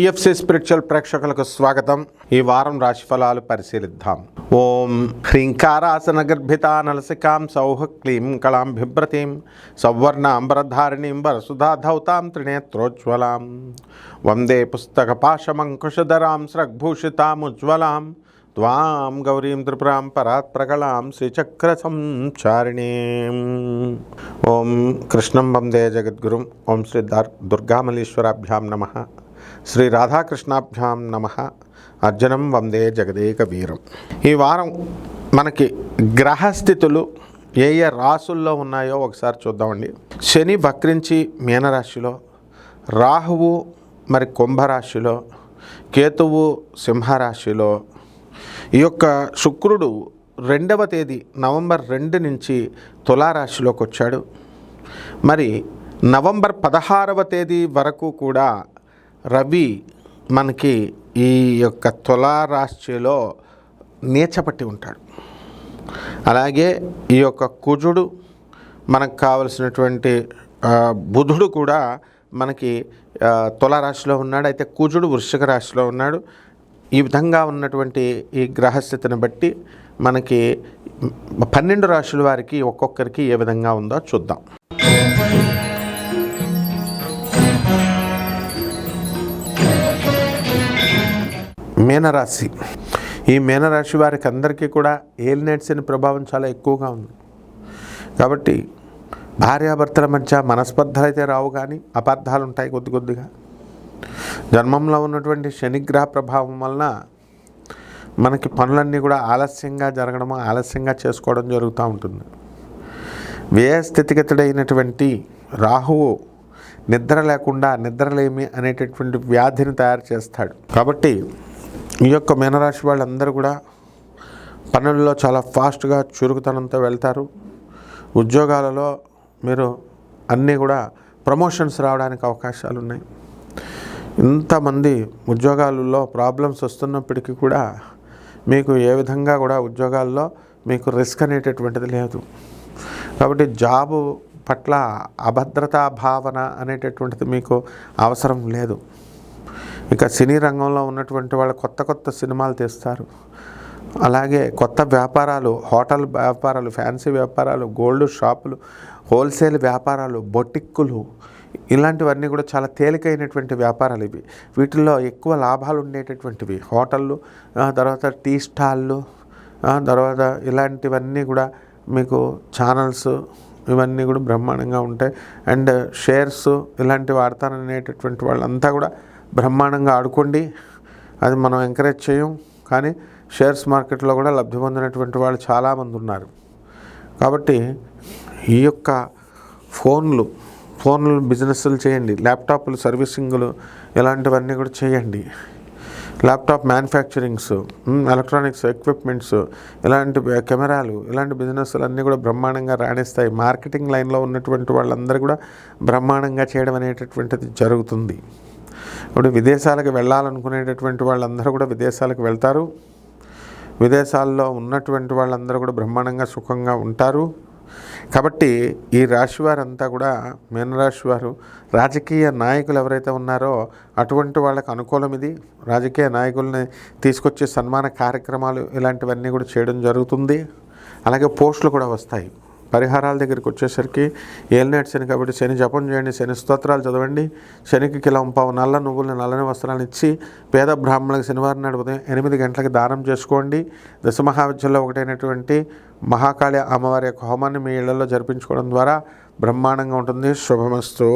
PFC spiritual ప్రేక్షకులకు స్వాగతం ఈ వారం రాశి ఫలాలు పరిశీలిద్దాం ఓం హ్రీంకారాసన గర్భిత నలసికాం సౌహ క్లీం కళాం బిభ్రతీం సౌవర్ణాంబరధారిణీం వరసుధాధౌతాం త్రినేత్రోజ్వలాం వందే పుస్తక పాశమంకుశధరాం స్రగ్భూషితాముజ్వలాం త్వాం గౌరీం త్రిపురాం పరాత్ ప్రకళాం శ్రీచక్ర సంచారిణీం ఓం కృష్ణం వందే జగద్గురుం ఓం శ్రీ దర్ దుర్గామలీశ్వరాభ్యాం నమ శ్రీ రాధాకృష్ణాభ్యాం నమ. అర్జునం వందే జగదేక వీరం ఈ వారం మనకి గ్రహస్థితులు ఏ ఏ రాసుల్లో ఉన్నాయో ఒకసారి చూద్దామండి. శని వక్రించి మీనరాశిలో రాహువు మరి కుంభరాశిలో కేతువు సింహరాశిలో ఈ యొక్క శుక్రుడు రెండవ తేదీ నవంబర్ రెండు నుంచి తులారాశిలోకి వచ్చాడు. మరి నవంబర్ పదహారవ తేదీ వరకు కూడా రవి మనకి ఈ యొక్క తులారాశిలో నీచపట్టి ఉంటాడు. అలాగే ఈ యొక్క కుజుడు మనకు కావలసినటువంటి బుధుడు కూడా మనకి ఆ, తులారాశిలో ఉన్నాడు. అయితే కుజుడు వృశ్చిక రాశిలో ఉన్నాడు. ఈ విధంగా ఉన్నటువంటి ఈ గ్రహస్థితిని బట్టి మనకి పన్నెండు రాశుల వారికి ఒక్కొక్కరికి ఏ విధంగా ఉందో చూద్దాం. మీనరాశి. ఈ మీనరాశి వారికి అందరికీ కూడా ఏలినేట్స్ అనే ప్రభావం చాలా ఎక్కువగా ఉంది. కాబట్టి భార్యాభర్తల మధ్య మనస్పర్ధలు అయితే రావు కానీ అపార్థాలు ఉంటాయి కొద్ది కొద్దిగా. జన్మంలో ఉన్నటువంటి శనిగ్రహ ప్రభావం వలన మనకి పనులన్నీ కూడా ఆలస్యంగా జరగడము ఆలస్యంగా చేసుకోవడం జరుగుతూ ఉంటుంది. వ్యయస్థితిగతుడైనటువంటి రాహువు నిద్ర లేకుండా నిద్రలేమి అనేటటువంటి వ్యాధిని తయారు చేస్తాడు. కాబట్టి ఈ యొక్క మీనరాశి వాళ్ళందరూ కూడా పనుల్లో చాలా ఫాస్ట్గా చురుకుతనంతో వెళ్తారు. ఉద్యోగాలలో మీరు అన్నీ కూడా ప్రమోషన్స్ రావడానికి అవకాశాలు ఉన్నాయి ఇంతమంది ఉద్యోగాలలో ప్రాబ్లమ్స్ వస్తున్నప్పటికీ కూడా మీకు ఏ విధంగా కూడా ఉద్యోగాల్లో మీకు రిస్క్ అనేటటువంటిది లేదు. కాబట్టి జాబు పట్ల అభద్రతా భావన అనేటటువంటిది మీకు అవసరం లేదు. ఇక సినీ రంగంలో ఉన్నటువంటి వాళ్ళు కొత్త కొత్త సినిమాలు తీస్తారు. అలాగే కొత్త వ్యాపారాలు హోటల్ వ్యాపారాలు ఫ్యాన్సీ వ్యాపారాలు గోల్డ్ షాపులు హోల్సేల్ వ్యాపారాలు బొటిక్కులు ఇలాంటివన్నీ కూడా చాలా తేలికైనటువంటి వ్యాపారాలు ఇవి. వీటిల్లో ఎక్కువ లాభాలు ఉండేటటువంటివి. హోటళ్ళు తర్వాత టీ స్టాళ్ళు తర్వాత ఇలాంటివన్నీ కూడా మీకు ఛానల్స్ ఇవన్నీ కూడా బ్రహ్మాండంగా ఉంటాయి. అండ్ షేర్స్ ఇలాంటివి వాడతాననేటటువంటి వాళ్ళంతా కూడా బ్రహ్మాండంగా ఆడుకోండి. అది మనం ఎంకరేజ్ చేయం. కానీ షేర్స్ మార్కెట్లో కూడా లబ్ధి పొందినటువంటి వాళ్ళు చాలామంది ఉన్నారు. కాబట్టి ఈ యొక్క ఫోన్లు ఫోన్లు బిజినెస్లు చేయండి. ల్యాప్టాప్లు సర్వీసింగ్లు ఇలాంటివన్నీ కూడా చేయండి. ల్యాప్టాప్ మ్యానుఫ్యాక్చరింగ్స్ ఎలక్ట్రానిక్స్ ఎక్విప్మెంట్స్ ఇలాంటి కెమెరాలు ఇలాంటి బిజినెస్లు అన్నీ కూడా బ్రహ్మాండంగా రాణిస్తాయి. మార్కెటింగ్ లైన్లో ఉన్నటువంటి వాళ్ళందరూ కూడా బ్రహ్మాండంగా చేయడం అనేటటువంటిది జరుగుతుంది. ఇప్పుడు విదేశాలకు వెళ్ళాలనుకునేటటువంటి వాళ్ళందరూ కూడా విదేశాలకు వెళ్తారు. విదేశాల్లో ఉన్నటువంటి వాళ్ళందరూ కూడా బ్రహ్మాండంగా సుఖంగా ఉంటారు. కాబట్టి ఈ రాశి వారంతా కూడా మీనరాశి వారు రాజకీయ నాయకులు ఎవరైతే ఉన్నారో అటువంటి వాళ్ళకి అనుకూలం ఇది. రాజకీయ నాయకుల్ని తీసుకొచ్చే సన్మాన కార్యక్రమాలు ఇలాంటివన్నీ కూడా చేయడం జరుగుతుంది. అలాగే పోస్టులు కూడా వస్తాయి. పరిహారాల దగ్గరికి వచ్చేసరికి ఏలినాటి శని కాబట్టి శని జపం చేయండి శని స్తోత్రాలు చదవండి. శనికి కిలం పావు నల్ల నువ్వులని నల్లని వస్త్రాలు ఇచ్చి పేద బ్రాహ్మణులకు శనివారం నాడు ఉదయం ఎనిమిది గంటలకు దానం చేసుకోండి. దశమహావిద్యలో ఒకటైనటువంటి మహాకాళి అమ్మవారి యొక్క హోమాన్ని మీ ఇళ్ళలో జరిపించుకోవడం ద్వారా బ్రహ్మాండంగా ఉంటుంది. శుభమస్తు.